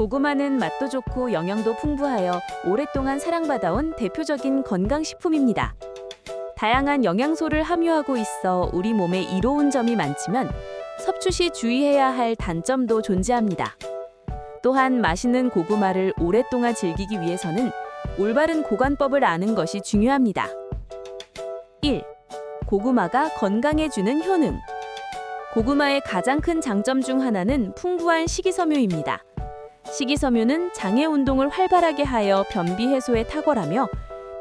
고구마는 맛도 좋고 영양도 풍부하여 오랫동안 사랑받아온 대표적인 건강식품입니다. 다양한 영양소를 함유하고 있어 우리 몸에 이로운 점이 많지만 섭취 시 주의해야 할 단점도 존재합니다. 또한 맛있는 고구마를 오랫동안 즐기기 위해서는 올바른 보관법을 아는 것이 중요합니다. 1. 고구마가 건강에 주는 효능. 고구마의 가장 큰 장점 중 하나는 풍부한 식이섬유입니다. 식이섬유는 장의 운동을 활발하게 하여 변비 해소에 탁월하며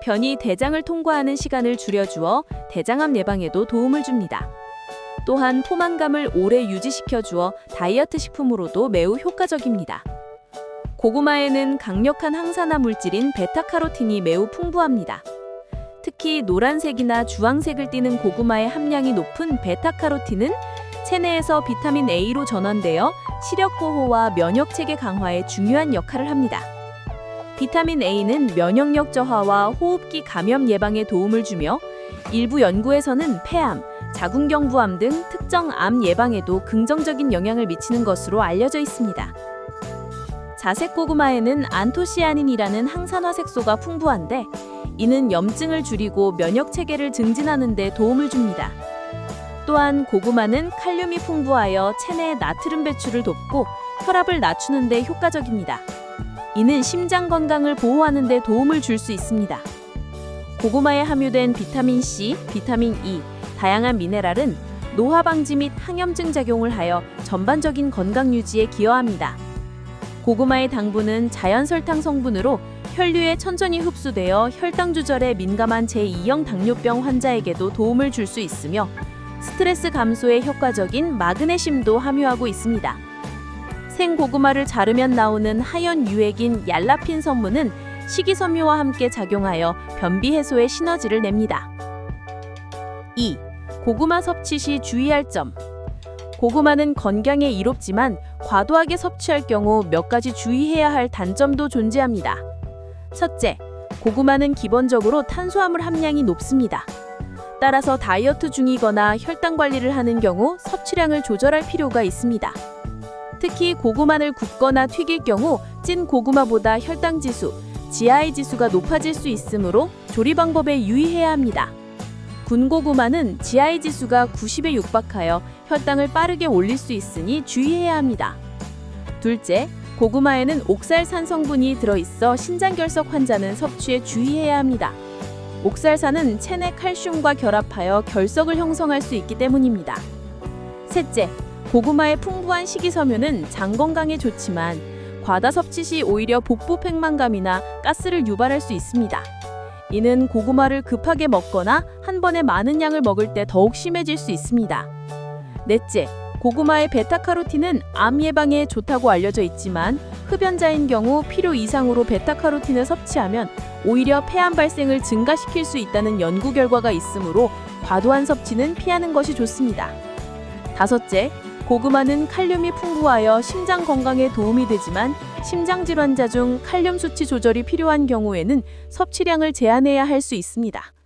변이 대장을 통과하는 시간을 줄여주어 대장암 예방에도 도움을 줍니다. 또한 포만감을 오래 유지시켜 주어 다이어트 식품으로도 매우 효과적입니다. 고구마에는 강력한 항산화 물질인 베타카로틴이 매우 풍부합니다. 특히 노란색이나 주황색을 띠는 고구마의 함량이 높은 베타카로틴은 체내에서 비타민 A로 전환되어 시력 보호와 면역 체계 강화에 중요한 역할을 합니다. 비타민 A는 면역력 저하와 호흡기 감염 예방에 도움을 주며 일부 연구에서는 폐암, 자궁경부암 등 특정 암 예방에도 긍정적인 영향을 미치는 것으로 알려져 있습니다. 자색 고구마에는 안토시아닌이라는 항산화 색소가 풍부한데 이는 염증을 줄이고 면역 체계를 증진하는 데 도움을 줍니다. 또한 고구마는 칼륨이 풍부하여 체내 나트륨 배출을 돕고 혈압을 낮추는 데 효과적입니다. 이는 심장 건강을 보호하는 데 도움을 줄 수 있습니다. 고구마에 함유된 비타민 C, 비타민 E, 다양한 미네랄은 노화 방지 및 항염증 작용을 하여 전반적인 건강 유지에 기여합니다. 고구마의 당분은 자연 설탕 성분으로 혈류에 천천히 흡수되어 혈당 조절에 민감한 제2형 당뇨병 환자에게도 도움을 줄 수 있으며 스트레스 감소에 효과적인 마그네슘도 함유하고 있습니다. 생고구마를 자르면 나오는 하연 유액인 얄라핀 성분은 식이섬유와 함께 작용하여 변비 해소에 시너지를 냅니다. 2. 고구마 섭취 시 주의할 점. 고구마는 건강에 이롭지만 과도하게 섭취할 경우 몇 가지 주의해야 할 단점도 존재합니다. 첫째, 고구마는 기본적으로 탄수화물 함량이 높습니다. 따라서 다이어트 중이거나 혈당 관리를 하는 경우 섭취량을 조절할 필요가 있습니다. 특히 고구마를 굽거나 튀길 경우 찐 고구마보다 혈당 지수, GI 지수가 높아질 수 있으므로 조리 방법에 유의해야 합니다. 군고구마는 GI 지수가 90에 육박하여 혈당을 빠르게 올릴 수 있으니 주의해야 합니다. 둘째, 고구마에는 옥살산 성분이 들어있어 신장결석 환자는 섭취에 주의해야 합니다. 옥살산은 체내 칼슘과 결합하여 결석을 형성할 수 있기 때문입니다. 셋째, 고구마의 풍부한 식이섬유는 장 건강에 좋지만 과다 섭취 시 오히려 복부 팽만감이나 가스를 유발할 수 있습니다. 이는 고구마를 급하게 먹거나 한 번에 많은 양을 먹을 때 더욱 심해질 수 있습니다. 넷째, 고구마의 베타카로틴은 암 예방에 좋다고 알려져 있지만 흡연자인 경우 필요 이상으로 베타카로틴을 섭취하면 오히려 폐암 발생을 증가시킬 수 있다는 연구 결과가 있으므로 과도한 섭취는 피하는 것이 좋습니다. 다섯째, 고구마는 칼륨이 풍부하여 심장 건강에 도움이 되지만 심장 질환자 중 칼륨 수치 조절이 필요한 경우에는 섭취량을 제한해야 할 수 있습니다.